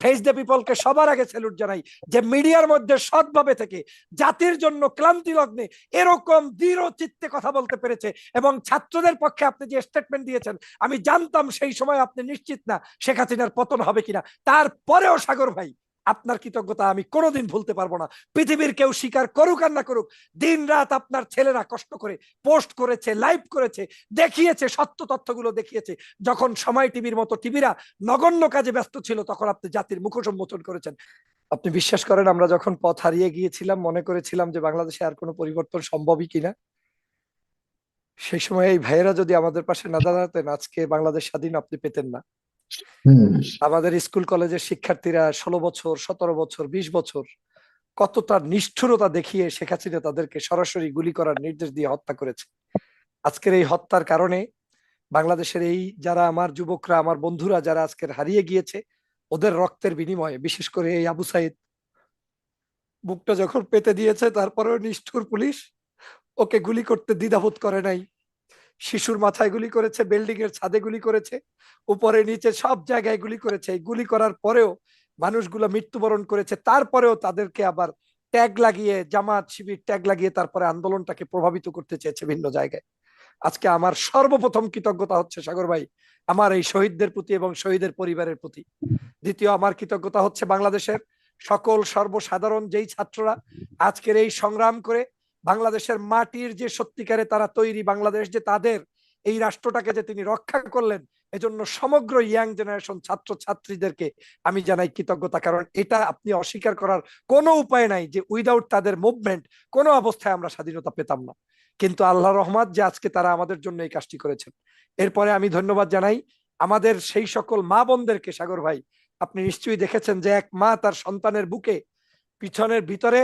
Face the পিপলকে সবার আগে salute জানাই, যে মিডিয়ার মধ্যে সৎভাবে থেকে, জাতির জন্য ক্লান্তি লগ্নে এরকম দৃঢ় চিত্তে কথা বলতে পেরেছে এবং ছাত্রদের পক্ষে আপনি যে স্টেটমেন্ট দিয়েছেন, আমি জানতাম সেই সময় আপনি নিশ্চিত না শেখ হাসিনার পতন হবে কিনা। তারপরেও সাগর ভাই আপনার কৃতজ্ঞতা আমি কোনোদিন ভুলতে পারব না। পৃথিবীর কেউ স্বীকার করুক আর না করুক দিন রাত আপনার ছেলেরা কষ্ট করে পোস্ট করেছে, লাইভ করেছে, দেখিয়েছে, সত্য তথ্যগুলো দেখিয়েছে। যখন সময় টিভির মতো টিভিরা নগণ্য কাজে ব্যস্ত ছিল, তখন আপনি জাতির মুখ সম্মোচন করেছেন। আপনি বিশ্বাস করেন, আমরা যখন পথ হারিয়ে গিয়েছিলাম, মনে করেছিলাম যে বাংলাদেশে আর কোনো পরিবর্তন সম্ভবই কিনা সেই সময় এই ভাইয়েরা যদি আমাদের পাশে না দাঁড়াতেন, আজকে বাংলাদেশ স্বাধীন আপনি পেতেন না। আমাদের স্কুল কলেজের শিক্ষার্থীরা ষোলো বছর, সতেরো বছর, বিশ বছর কতটা নিষ্ঠুরতা দেখিয়ে শেখ হাসিনা তাদেরকে সরাসরি গুলি করার নির্দেশ দিয়ে হত্যা করেছে। আজকের এই হত্যার কারণে বাংলাদেশের এই যারা আমার যুবকরা, আমার বন্ধুরা যারা আজকের হারিয়ে গিয়েছে, ওদের রক্তের বিনিময়ে, বিশেষ করে এই আবু সাইদ, বুকটা যখন পেতে দিয়েছে, তারপরেও নিষ্ঠুর পুলিশ ওকে গুলি করতে দ্বিধাবোধ করে নাই। শিশুর মাথায় গুলি করেছে বিল্ডিং এর ছাদে গুলি করেছে, উপরে, নিচে সব জায়গায় গুলি করেছে। গুলি করার পরেও মানুষগুলো মৃত্যুবরণ করেছে। তারপরেও তাদেরকে আবার ট্যাগ লাগিয়ে, জামাত শিবির ট্যাগ লাগিয়ে তারপরে আন্দোলনটাকে প্রভাবিত করতে চেয়েছে ভিন্ন জায়গায়। আজকে আমার সর্বপ্রথম কৃতজ্ঞতা হচ্ছে সাগর ভাই, আমার এই শহীদদের প্রতি এবং শহীদের পরিবারের প্রতি। দ্বিতীয়, আমার কৃতজ্ঞতা হচ্ছে বাংলাদেশের সকল সর্বসাধারণ যেই ছাত্ররা আজকের এই সংগ্রাম করে বাংলাদেশের মাটির যে সত্যিকারে তারা তৈরি বাংলাদেশ যে তাদের এই রাষ্ট্রটাকে যে তিনি রক্ষা করলেন, এজন্য সমগ্র ইয়াং জেনারেশন ছাত্র ছাত্রীদেরকে আমি জানাই কৃতজ্ঞতা, কারণ এটা আপনি অস্বীকার করার কোনো উপায় নাই যে উইদাউট তাদের মুভমেন্ট কোনো অবস্থায় আমরা স্বাধীনতা পেতাম না। কিন্তু আল্লাহ রহমত যে আজকে তারা আমাদের জন্য এই কাজটি করেছেন। এরপরে আমি ধন্যবাদ জানাই আমাদের সেই সকল মা বোনদেরকে, সাগর ভাই। আপনি নিশ্চয়ই দেখেছেন যে এক মা তার সন্তানের বুকে পিছনের ভিতরে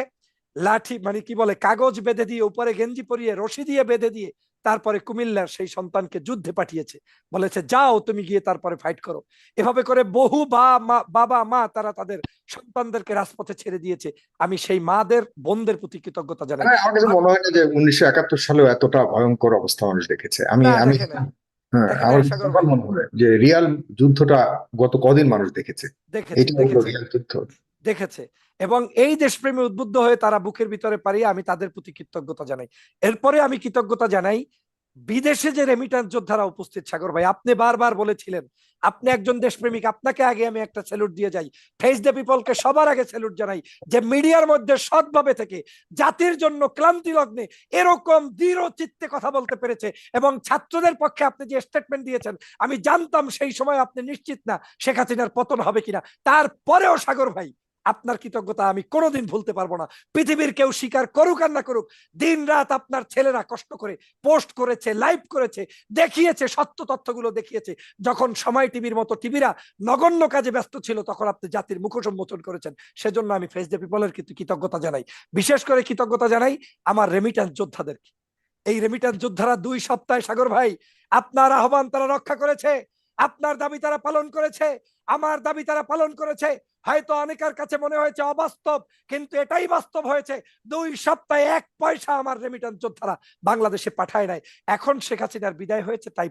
লাঠি মানে কি বলে কাগজ বেঁধে দিয়ে উপরে গেঞ্জি পরিয়ে রশি দিয়ে বেঁধে দিয়ে তারপরে কুমিল্লার সেই সন্তানকে যুদ্ধে পাঠিয়েছে। বলেছে যাও তুমি গিয়ে তারপরে ফাইট করো। এভাবে করে বহু বা বাবা মা তারা তাদের সন্তানদেরকে রাজপথে ছেড়ে দিয়েছে। আমি সেই মাদের বোনদের প্রতি কৃতজ্ঞতা জানাই। মানে আমার কাছে মনে হয় না যে উনিশশো একাত্তর সালেও এতটা ভয়ঙ্কর অবস্থা মানুষ দেখেছে। আমি আমি। হ্যাঁ আমার মনে হয় যে রিয়াল যুদ্ধটা গত কদিন মানুষ দেখেছে। এটা দেখেছে। রিয়াল যুদ্ধ। দেখেছে। এবং এই দেশপ্রেমে উদ্বুদ্ধ হয়ে তারা বুকের ভিতরে পারিয়ে আমি তাদের প্রতি কৃতজ্ঞতা জানাই। এরপরে আমি কৃতজ্ঞতা জানাই, বিদেশে যে রেমিটান্স যোদ্ধারা উপস্থিত, সাগর ভাই, আপনি বারবার বলেছিলেন, আপনি একজন দেশপ্রেমিক, আপনাকে আগে আমি একটা স্যালুট দিয়ে যাই। ফেস দ্য পিপলকে সবার আগে স্যালুট জানাই যে মিডিয়ার মধ্যে সৎভাবে থেকে, জাতির জন্য ক্লান্তি লগ্নে এরকম দৃঢ় চিত্তে কথা বলতে পেরেছে এবং ছাত্রদের পক্ষে আপনি যে স্টেটমেন্ট দিয়েছেন, আমি জানতাম সেই সময় আপনি নিশ্চিত না শেখ হাসিনার পতন হবে কিনা। তারপরেও সাগর ভাই আপনার কৃতজ্ঞতা আমি কোনোদিন ভুলতে পারব না। পৃথিবীর কেউ স্বীকার করুক আর না করুক দিন রাত আপনার ছেলেরা কষ্ট করে পোস্ট করেছে, লাইভ করেছে, দেখিয়েছে, সত্য তথ্যগুলো দেখিয়েছে। যখন সময় টিভির মতো টিভিরা নগণ্য কাজে ব্যস্ত ছিল, তখন আপনি জাতির মুখ সম্মোচন করেছেন। সেজন্য আমি ফেস দ্য পিপলের কিন্তু কৃতজ্ঞতা জানাই। বিশেষ করে কৃতজ্ঞতা জানাই আমার রেমিট্যান্স যোদ্ধাদেরকে। এই রেমিট্যান্স যোদ্ধারা দুই সপ্তাহে, সাগর ভাই, আপনার আহ্বান তারা রক্ষা করেছে, আপনার দাবি তারা পালন করেছে, আমার দাবি তারা পালন করেছে। হয়তো অনেকের কাছে মনে হয়েছে অবাস্তব, কিন্তু এটাই বাস্তব হয়েছে। দুই সপ্তাহে এক পয়সা আমার রেমিটেন্স যোদ্ধারা বাংলাদেশে পাঠায় নাই। এখন শেখ হাসিনার বিদায় হয়েছে, তাই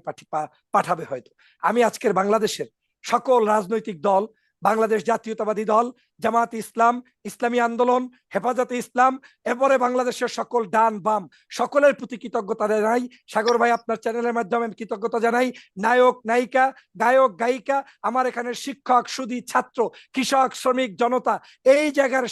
পাঠাবে হয়তো। আমি আজকের বাংলাদেশের সকল রাজনৈতিক দল, বাংলাদেশ জাতীয়তাবাদী দল জামাত ইসলাম ইসলামী আন্দোলন হেফাজতে ইসলাম এরপরে বাংলাদেশের সকল ডান বাম সকলের প্রতি কৃতজ্ঞতা জানাই। সাগর ভাই আপনার চ্যানেলের মাধ্যমে আমি কৃতজ্ঞতা জানাই। নায়ক নায়িকা গায়ক গায়িকা আমার এখানে শিক্ষক সুদী ছাত্র কৃষক শ্রমিক জনতা এই জায়গার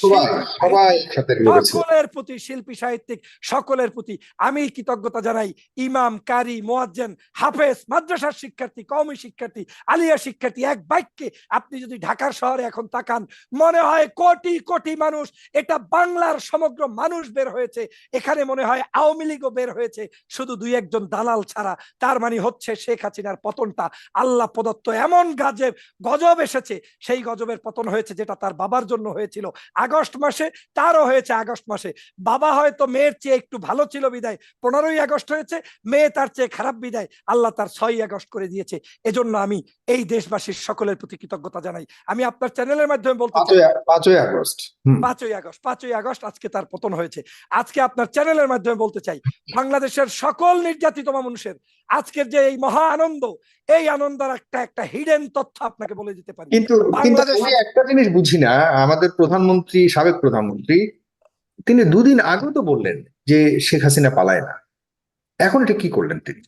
সকলের প্রতি শিল্পী সাহিত্যিক সকলের প্রতি আমি কৃতজ্ঞতা জানাই। ইমাম কারি মোয়াজ্জেন হাফেজ মাদ্রাসার শিক্ষার্থী কওমি শিক্ষার্থী আলিয়া শিক্ষার্থী এক বাক্যে আপনি যদি ঢাকার শহরে এখন তাকান মনে হয় কোটি কোটি মানুষ এটা বাংলার সমগ্র মানুষ বের হয়েছে। এখানে মনে হয় আওয়ামী লীগও বের হয়েছে শুধু দুই একজন দালাল ছাড়া। তার মানে হচ্ছে শেখ হাসিনার পতনটা। আল্লাহ প্রদত্ত এমন গাজেব গজব এসেছে সেই গজবের পতন হয়েছে যেটা তার বাবার জন্য হয়েছিল। আগস্ট মাসে তারও হয়েছে আগস্ট মাসে। বাবা হয়তো মেয়ের চেয়ে একটু ভালো ছিল বিদায় পনেরোই আগস্ট হয়েছে মেয়ে তার চেয়ে খারাপ বিদায়। আল্লাহ তার ছয়ই আগস্ট করে দিয়েছে। এজন্য আমি এই দেশবাসীর সকলের প্রতি কৃতজ্ঞতা জানাই। আমি আপনার চ্যানেলের মাধ্যমে বলতে চাই পাঁচই আগস্ট। পাঁচই আগস্ট পাঁচই আগস্ট আজকে তার পতন হয়েছে। আজকে আপনার চ্যানেলের মাধ্যমে বলতে চাই বাংলাদেশের সকল নির্যাতিত মানুষের আজকের যে এই মহা আনন্দ এই আনন্দের একটা একটা হিডেন তথ্য আপনাকে বলে দিতে পারি। কিন্তু কিন্তু একটা জিনিস বুঝি না আমাদের প্রধানমন্ত্রী সাবেক প্রধানমন্ত্রী তিনি দুদিন আগেও তো বললেন যে শেখ হাসিনা পালায় না। এখন এটা কি করলেন তিনি?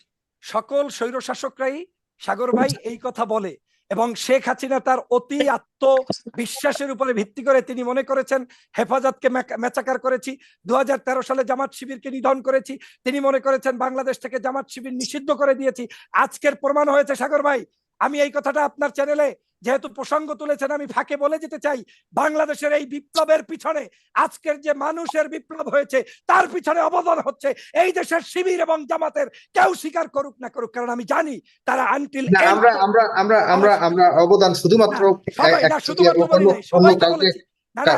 সকল স্বৈর শাসকরাই সাগর ভাই এই কথা বলে। এবং শেখ হাসিনা তার অতি আত্মবিশ্বাসের উপরে ভিত্তি করে তিনি মনে করেছেন, হেফাজতকে মেচাকার করেছি। দু হাজার তেরো সালে জামাত শিবিরকে নিধন করেছি। তিনি মনে করেছেন, বাংলাদেশ থেকে জামাত শিবির নিষিদ্ধ করে দিয়েছি। আজকের প্রমাণ হয়েছে, সাগর ভাই, আমি এই কথাটা আপনার চ্যানেলে যেহেতু প্রসঙ্গ তুলেছেন আমি ফাঁকে বলে যেতে চাই। বাংলাদেশের এই বিপ্লবের পিছনে আজকের যে মানুষের বিপ্লব হয়েছে তার পিছনে অবদান হচ্ছে এই দেশের শিবির এবং জামাতের। কেউ স্বীকার করুক না করুক কারণ আমি জানি তারা আনটিল আমরা আমরা আমরা আমরা আমরা অবদান শুধুমাত্র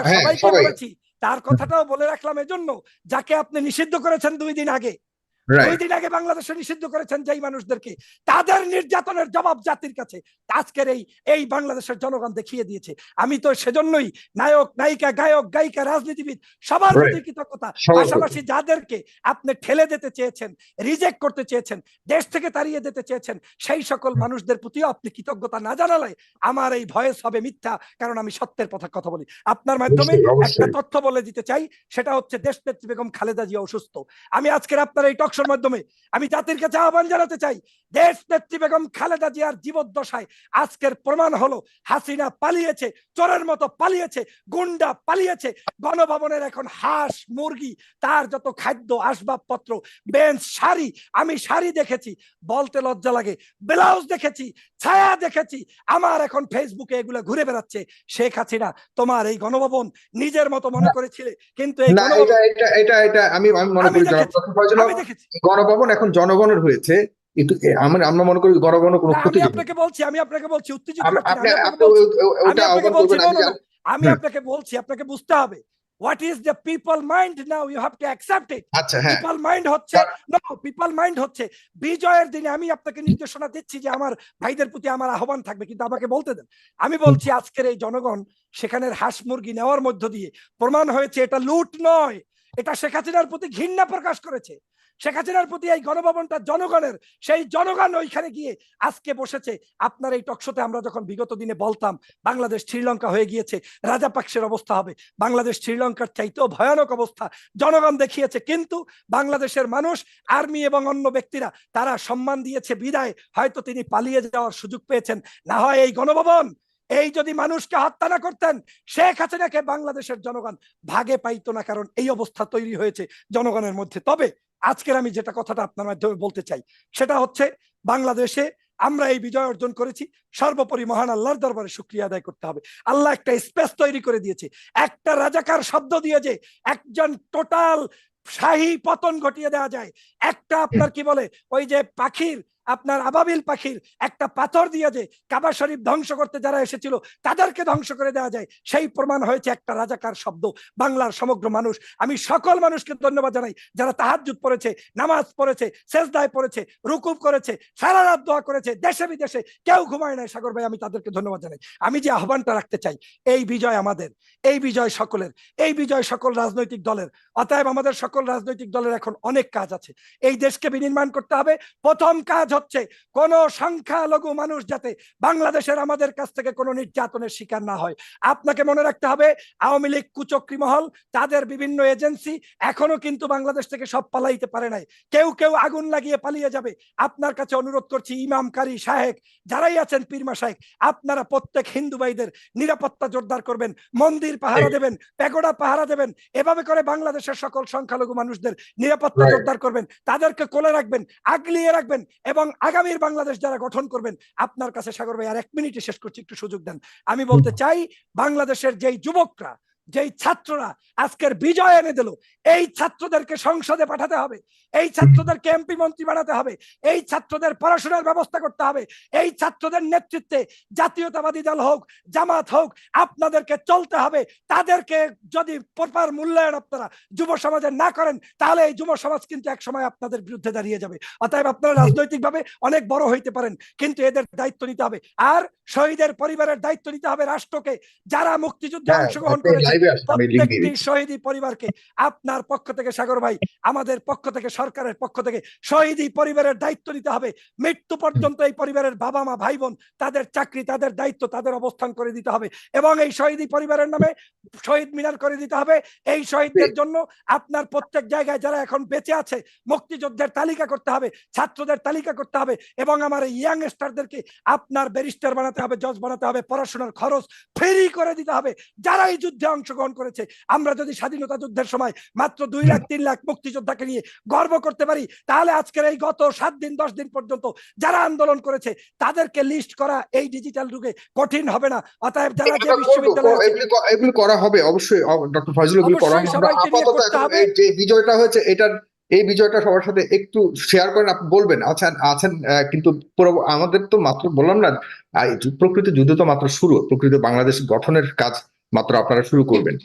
হ্যাঁ, তার কথাটাও বলে রাখলাম এজন্য যাকে আপনি নিষিদ্ধ করেছেন দুই দিন আগে। দুই দিন আগে বাংলাদেশে নিষিদ্ধ করেছেন যেই মানুষদেরকে। তাদের নির্যাতনের জবাব জাতির কাছে। আজকের এই এই বাংলাদেশের জনগণ দেখিয়ে দিয়েছে। আমি তো সেজন্যই নায়ক নায়িকা গায়ক গায়িকা রাজনীতিবিদ সবার প্রতি কৃতজ্ঞতা। পাশাপাশি যাদেরকে আপনি ঠেলে দিতে চেয়েছেন রিজেক্ট করতে চেয়েছেন দেশ থেকে তাড়িয়ে দিতে চেয়েছেন সেই সকল মানুষদের প্রতিও আপনি কৃতজ্ঞতা না জানালে আমার এই ভয়েস হবে মিথ্যা কারণ আমি সত্যের কথা কথা বলি। আপনার মাধ্যমে। একটা তথ্য বলে দিতে চাই সেটা হচ্ছে দেশ নেত্রী বেগম খালেদা জিয়া অসুস্থ। আমি আজকের আপনার এই টকশোর মাধ্যমে আমি জাতির কাছে আহ্বান জানাতে চাই দেশ নেত্রী বেগম খালেদা জিয়ার জীবদ্দশায় আজকের প্রমাণ হলো হাসিনা পালিয়েছে চোরের মতো পালিয়েছে গুন্ডা পালিয়েছে গণভবনের এখন হাঁস মুরগি তার যত খাদ্য আসবাবপত্র বেঞ্চ শাড়ি আমি শাড়ি দেখেছি বলতে লজ্জা লাগে ব্লাউজ দেখেছি ছায়া দেখেছি আমার এখন ফেসবুকে এগুলো ঘুরে বেড়াচ্ছে শেখ হাসিনা তোমার এই গণভবন নিজের মতো মনে করেছিলে কিন্তু এই এটা এটা এটা আমি আমি মনে করি আমি দেখেছি। গণভবন এখন জনগণের হয়েছে একটু আমরা আমরা মনে করি গণভবন কোনো ক্ষতি আপনাকে বলছি আমি আপনাকে বলছি উত্তেজিত আপনি আমি আপনাকে আপনি বলছি ওটা আপনাকে আহ্বান করবেন আমি বলছি বুঝতে হবে what is the people mind now you have to accept it people mind হচ্ছে নো পিপল মাইন্ড হচ্ছে। বিজয়ের দিনে আমি আপনাকে নির্দেশনা দিচ্ছি যে আমার ভাইদের প্রতি আমার আহ্বান থাকবে কিন্তু আমাকে বলতে দেন। আমি বলছি আজকের এই জনগণ সেখানের হাঁস মুরগি নেওয়ার মধ্য দিয়ে প্রমাণ হয়েছে এটা লুট নয় এটা শেখ হাসিনার প্রতি ঘৃণা প্রকাশ করেছে। শেখ হাসিনার প্রতি এই গণভবনটা জনগণের, সেই জনগণ ওইখানে গিয়ে আজকে বসেছে। আপনার এই টকশোতে আমরা যখন বিগত দিনে বলতাম, বাংলাদেশ শ্রীলঙ্কা হয়ে গিয়েছে, রাজা রাজাপাক্সের অবস্থা হবে, বাংলাদেশ শ্রীলঙ্কার চাইতেও ভয়ানক অবস্থা, জনগণ দেখিয়েছে, কিন্তু বাংলাদেশের মানুষ, আর্মি এবং অন্য ব্যক্তিরা, তারা সম্মান দিয়েছে, বিদায়, হয়তো তিনি পালিয়ে যাওয়ার সুযোগ পেয়েছেন। না হয় এই গণভবন এই যদি মানুষকে হত্যা না করতেন, শেখ হাসিনাকে বাংলাদেশের জনগণ ভাগে পাইতো না, কারণ এই অবস্থা তৈরি হয়েছে জনগণের মধ্যে। তবে আজকের আমি যেটা কথাটা আপনার মাধ্যমে বলতে চাই, সেটা হচ্ছে বাংলাদেশে আমরা এই বিজয় অর্জন করেছি, সর্বোপরি মহান আল্লাহর দরবারে শুক্রিয়া আদায় করতে হবে। আল্লাহ একটা স্পেস তৈরি করে দিয়েছে, একটা রাজাকার শব্দ দিয়ে যে একজন টোটাল শাহী পতন ঘটিয়ে দেওয়া যায়। একটা আপনার কি বলে, ওই যে পাখির আপনার আবাবিল পাখির একটা পাথর দিয়ে যে কাবা শরীফ ধ্বংস করতে যারা এসেছিল, তাদেরকে ধ্বংস করে দেওয়া যায়। সেই প্রমাণ হয়েছে একটা রাজাকার শব্দ, বাংলার সমগ্র মানুষ। আমি সকল মানুষকে ধন্যবাদ জানাই, যারা তাহাজ্জুদ পড়েছে, নামাজ পড়েছে, সেজদায় পড়েছে, রুকুব করেছে, সারা রাত দোয়া করেছে, দেশে বিদেশে কেউ ঘুমায় নাই। সাগর ভাই, আমি তাদেরকে ধন্যবাদ জানাই। আমি যে আহ্বানটা রাখতে চাই, এই বিজয় আমাদের, এই বিজয় সকলের, এই বিজয় সকল রাজনৈতিক দলের। অতএব আমাদের সকল রাজনৈতিক দলের এখন অনেক কাজ আছে। এই দেশকে বিনির্মাণ করতে হবে। প্রথম কাজ হচ্ছে কোন সংখ্যালঘু মানুষ যাতে বাংলাদেশের আমাদের কাছ থেকে কোনো নির্যাতনের শিকার না হয়। আপনাকে মনে রাখতে হবে আওয়ামী লীগ কুচক্রী মহল তাদের বিভিন্ন এজেন্সি এখনও কিন্তু বাংলাদেশ থেকে সব পালাইতে পারে নাই। কেউ কেউ আগুন লাগিয়ে পালিয়ে যাবে। আপনার কাছে অনুরোধ করছি ইমাম কারি সাহেব যারাই আছেন পীরমা সাহেব আপনারা প্রত্যেক হিন্দু ভাইদের নিরাপত্তা জোরদার করবেন মন্দির পাহারা দেবেন প্যাগোডা পাহারা দেবেন এভাবে করে বাংলাদেশের সকল সংখ্যালঘু মানুষদের নিরাপত্তা. জোরদার করবেন তাদেরকে কোলে রাখবেন আগলিয়ে রাখবেন এবং আগামীর বাংলাদেশ যারা গঠন করবেন আপনার কাছে সাগর ভাই আর এক মিনিটে শেষ করছি একটু সুযোগ দেন। আমি বলতে চাই বাংলাদেশের যেই যুবকরা যেই ছাত্ররা আজকের বিজয় এনে দিল এই ছাত্রদেরকে সংসদে পাঠাতে হবে এই ছাত্রদেরকে এমপি মন্ত্রী বানাতে হবে এই ছাত্রদের পড়াশোনার ব্যবস্থা করতে হবে এই ছাত্রদের নেতৃত্বে জাতীয়তাবাদী দল হোক জামাত হোক আপনাদেরকে চলতে হবে তাদেরকে যদি প্রপার মূল্যায়ন আপনারা যুব সমাজে না করেন তাহলে এই যুব সমাজ কিন্তু এক সময় আপনাদের বিরুদ্ধে দাঁড়িয়ে যাবে। অতএব আপনারা রাজনৈতিকভাবে অনেক বড় হইতে পারেন কিন্তু এদের দায়িত্ব নিতে হবে। আর শহীদের পরিবারের দায়িত্ব নিতে হবে রাষ্ট্রকে যারা মুক্তিযুদ্ধে হ্যাঁ অংশগ্রহণ করেছে। লাইভে আমি দিয়ে দিচ্ছি। পরিবারকে আপনার পক্ষ থেকে সাগর ভাই আমাদের পক্ষ থেকে সরকারের পক্ষ থেকে শহীদি পরিবারের দায়িত্ব নিতে হবে। মৃত্যু পর্যন্ত এই পরিবারের বাবা মা ভাই বোন তাদের চাকরি তাদের দায়িত্ব তাদের অবস্থান করে দিতে হবে এবং এই শহীদি পরিবারের নামে শহীদ মিনার করে দিতে হবে। এই শহীদদের জন্য আপনার প্রত্যেক জায়গায় যারা এখন বেঁচে আছে মুক্তিযোদ্ধের তালিকা করতে হবে ছাত্রদের তালিকা করতে হবে এবং আমার ইয়াং স্টারদেরকে আপনার ব্যারিস্টার বানাতে হবে জজ বানাতে হবে পড়াশোনার খরচ ফ্রি করে দিতে হবে। যারা এই যুদ্ধে অংশগ্রহণ করেছে। আমরা যদি স্বাধীনতা যুদ্ধের সময় মাত্র দুই লাখ তিন লাখ মুক্তিযোদ্ধাকে নিয়ে গর্ব করতে পারি তাহলে আজকের এই গত সাত দিন দশ দিন পর্যন্ত যারা আন্দোলন করেছে তাদেরকে লিস্ট করা এই ডিজিটাল যুগে কঠিন হবে না। অতএব যারা যে বিশ্ববিদ্যালয় এগুলি করা হবে। অবশ্যই ডক্টর ফজল এগুলি করা হবে। আমরা সবাইকে নিয়ে আপাতত করতে এখন হবে। এই যে বিজয়টা হয়েছে এটার এই বিজয়টা সবার সাথে একটু শেয়ার করেন আপনি বলবেন। আচ্ছা আছেন কিন্তু আমাদের তো মাত্র বললাম না প্রকৃত যুদ্ধ তো মাত্র শুরু। প্রকৃত বাংলাদেশ গঠনের কাজ মাত্র আপনারা শুরু করবেন।